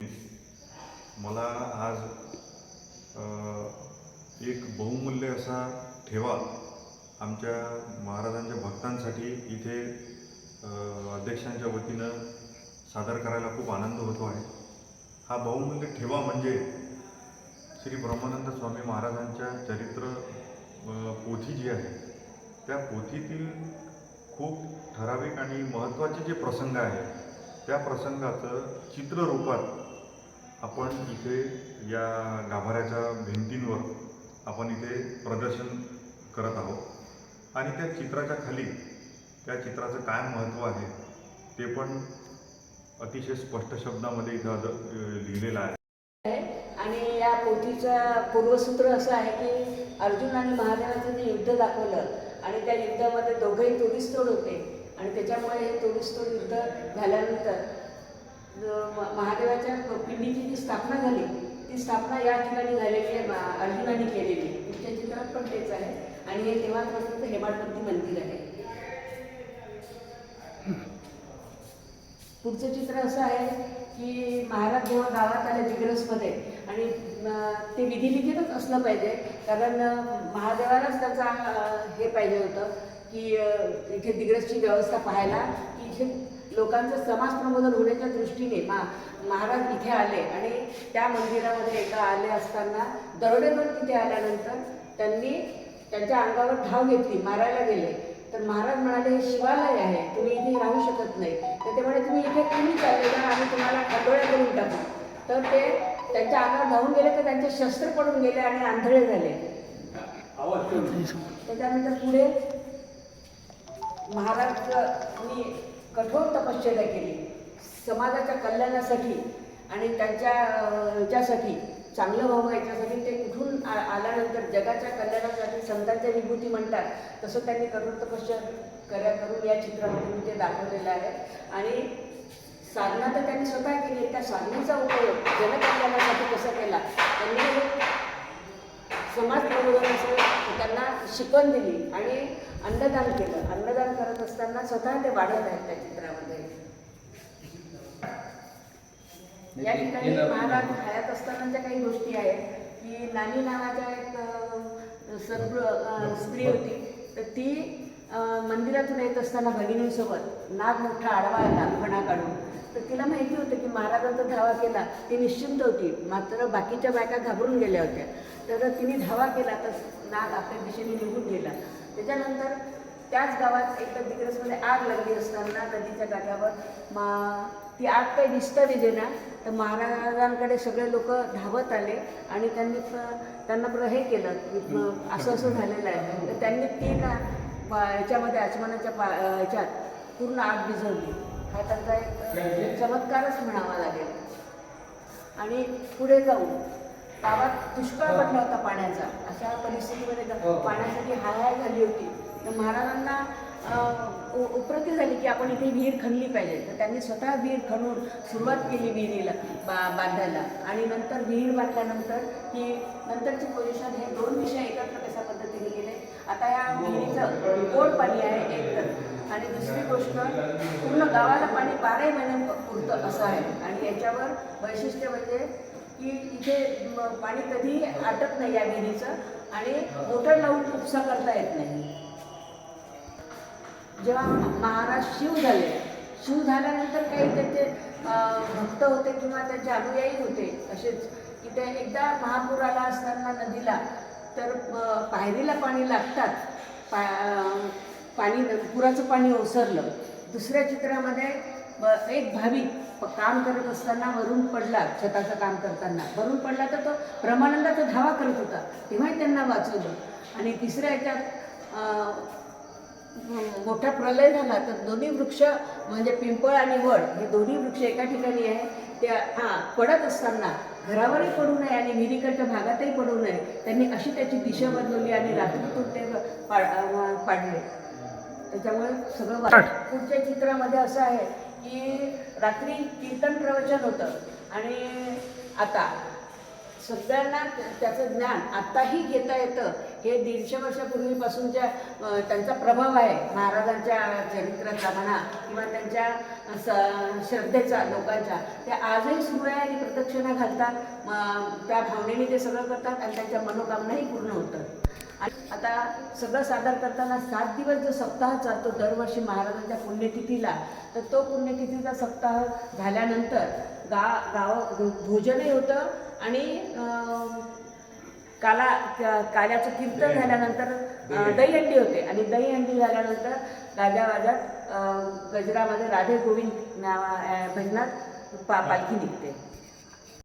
मला आज एक बहुमूल्य असा ठेवा आमच्या महाराजांच्या भक्तांसाठी इथे अध्यक्षांच्या वतीनं सादर करायला खूप आनंद होतो आहे. हा बहुमूल्य ठेवा म्हणजे श्री ब्रह्मानंद स्वामी महाराजांच्या चरित्र पोथी जी आहे त्या पोथीतील खूप ठराविक आणि महत्त्वाचे जे प्रसंग आहेत त्या प्रसंगाचं चित्ररूपात आपण इथे या गाभाऱ्याच्या भिंतींवर आपण इथे प्रदर्शन करत आहोत. आणि त्या चित्राच्या खाली त्या चित्राचं काय महत्त्व आहे ते पण अतिशय स्पष्ट शब्दामध्ये इथं लिहिलेलं आहे. आणि या पोथीचं पूर्वसूत्र असं आहे की अर्जुन आणि महादेवाचं जे युद्ध दाखवलं आणि त्या युद्धामध्ये दोघंही तोडीसतोड होते. आणि त्याच्यामुळे हे तोडीसतोड युद्ध झाल्यानंतर महादेवाच्या पिंडीची जी स्थापना झाली ती स्थापना या ठिकाणी झालेली आहे मा- अर्जुनाने केलेली आहे. पुढच्या चित्रात पण तेच आहे आणि हे तेव्हापासून हेमाडपंथी मंदिर आहे पुढचं चित्र असं आहे की महाराज जेव्हा गावात आले दिग्रसमध्ये आणि ते विधिलिखितच असलं पाहिजे कारण महादेवालाच त्याचा हे पाहिजे होतं की इथे दिग्रसची व्यवस्था पाहायला की इथे लोकांचं समाज प्रबोधन होण्याच्या दृष्टीने मा महाराज इथे आले आणि त्या मंदिरामध्ये एकदा आले असताना दरोडेखोर तिथे आल्यानंतर त्यांनी त्यांच्या अंगावर धाव घेतली मारायला गेले. तर महाराज म्हणाले हे शिवालय आहे तुम्ही इथे राहू शकत नाही. तर ते म्हणे तुम्ही इथे तुम्ही चालले जा आम्ही तुम्हाला खंडोळ्या करून टाकू. तर ते त्यांच्या अंगावर धावून गेले तर त्यांचे शस्त्र पडून गेले आणि आंधळे झाले. त्याच्यानंतर पुढे महाराजांनी कठोर तपश्चर्या केली. समाजाच्या कल्याणासाठी आणि त्यांच्या ह्याच्यासाठी चांगलं व्हावं याच्यासाठी ते कुठून आ- आल्यानंतर जगाच्या कल्याणासाठी संतांच्या विभूती म्हणतात. तसं त्यांनी कठोर तपश्चर्या करून या चित्रामधून ते दाखवलेलं आहे. आणि साधना तर त्यांनी स्वतः केली. त्या साधनेचा उपयोग जनकल्याणासाठी कसा केला? त्यांनी समाज प्रबोधनाचं त्यांना शिकवण दिली. आणि अन्नदान केलं. अन्नदान करत असताना स्वतः ते वाढत आहेत त्या चित्रामध्ये. या ठिकाणी महाराज हयात असतानाच्या काही गोष्टी आहेत की नानी नावाच्या एक सद्गृह स्त्री होती. तर ती मंदिरातून येत असताना भगिनींसोबत नाग मोठा आडवा आला फणा काढून. तर तिला माहिती होतं की महाराजांचा धावा केला. ती निश्चिंत होती. मात्र बाकीच्या बायका घाबरून गेल्या होत्या. तर तिने धावा केला तर नाग आपल्या दिशेने निघून गेला. त्याच्यानंतर त्याच गावात एक तर तिकडेसमध्ये आग लागली असताना नदीच्या काठावर. मा ती आग काही दिसता ना तर महाराजांकडे सगळे लोक धावत आले आणि त्यांनी त्यांना प्र हे केलं असं असं झालेलं आहे. तर त्यांनी ती ना याच्यामध्ये आचमनाच्या पा याच्यात पूर्ण आग भिजवली हा त्यांचा एक चमत्कारच म्हणावा लागेल. आणि पुढे जाऊन गावात दुष्काळ पडला होता पाण्याचा. अशा परिस्थितीमध्ये ग- पाण्यासाठी हाय झाली होती. तर महाराजांना उपरती झाली की आपण इथे विहीर खणली पाहिजे. तर त्यांनी स्वतः विहीर खणून सुरुवात केली विहिरीला बा बांधायला. आणि नंतर विहीर बांधल्यानंतर ही नंतरची पोझिशन हे दोन विषय एकत्र कशा पद्धतीने केले? आता या विहिरीचं गोड पाणी आहे एक तर. आणि दुसरी गोष्ट पूर्ण गावाला पाणी बाराही महिने पुरतं असं आहे. आणि याच्यावर वैशिष्ट्य म्हणजे की इथे पाणी कधी आटत नाही या विहिरीचं आणि मोटर लावून उपसा करता येत नाही. जेव्हा महाराज शिव झाले शिव झाल्यानंतर काही त्यांचे भक्त होते किंवा त्यांचे अनुयायी होते असेच की ते एकदा महापूर आला असताना नदीला तर पायरीला पाणी लागतात. पा पाणी पुराचं पाणी ओसरलं. दुसऱ्या चित्रामध्ये एक भाविक काम करत असताना वरून पडला छताचं काम करताना. वरून पडला तर तो ब्रह्मानंदाचा धावा करत होता. तेव्हाही त्यांना वाचवलं. आणि तिसऱ्या याच्यात मोठा प्रलय झाला. तर दोन्ही वृक्ष म्हणजे पिंपळ आणि वड हे दोन्ही वृक्ष एका ठिकाणी आहे. त्या हां पडत असताना घरावरही पडू नये आणि विहिरीकडच्या भागातही पडू नये. त्यांनी अशी त्याची दिशा बदलवली आणि रात्रीतून ते पाड पाडले. त्याच्यामुळे सगळं पुढच्या चित्रामध्ये असं आहे की रात्री कीर्तन प्रवचन होतं. आणि आता सगळ्यांना त्याचं ज्ञान आत्ताही घेता येतं. हे दीडशे वर्षापूर्वीपासूनच्या त्यांचा प्रभाव आहे महाराजांच्या चरित्राचा म्हणा किंवा त्यांच्या स श्रद्धेचा लोकांच्या ते आजही सुरू आहे आणि प्रदक्षिणा घालतात. त्या भावनेने ते सगळं करतात आणि त्यांच्या मनोकामनाही पूर्ण होतात आता सगळं सादर करताना सात दिवस जो सप्ताह चालतो दरवर्षी महाराजांच्या पुण्यतिथीला तर तो पुण्यतिथीचा सप्ताह झाल्यानंतर गा गाव भोजनही होतं आणि काला काल्याचं कीर्तन झाल्यानंतर दहीहंडी. होते. आणि दहीहंडी झाल्यानंतर गाजावाजात अं, गजरामध्ये राधे गोविंद नावा भजनात पा पालखी निघते.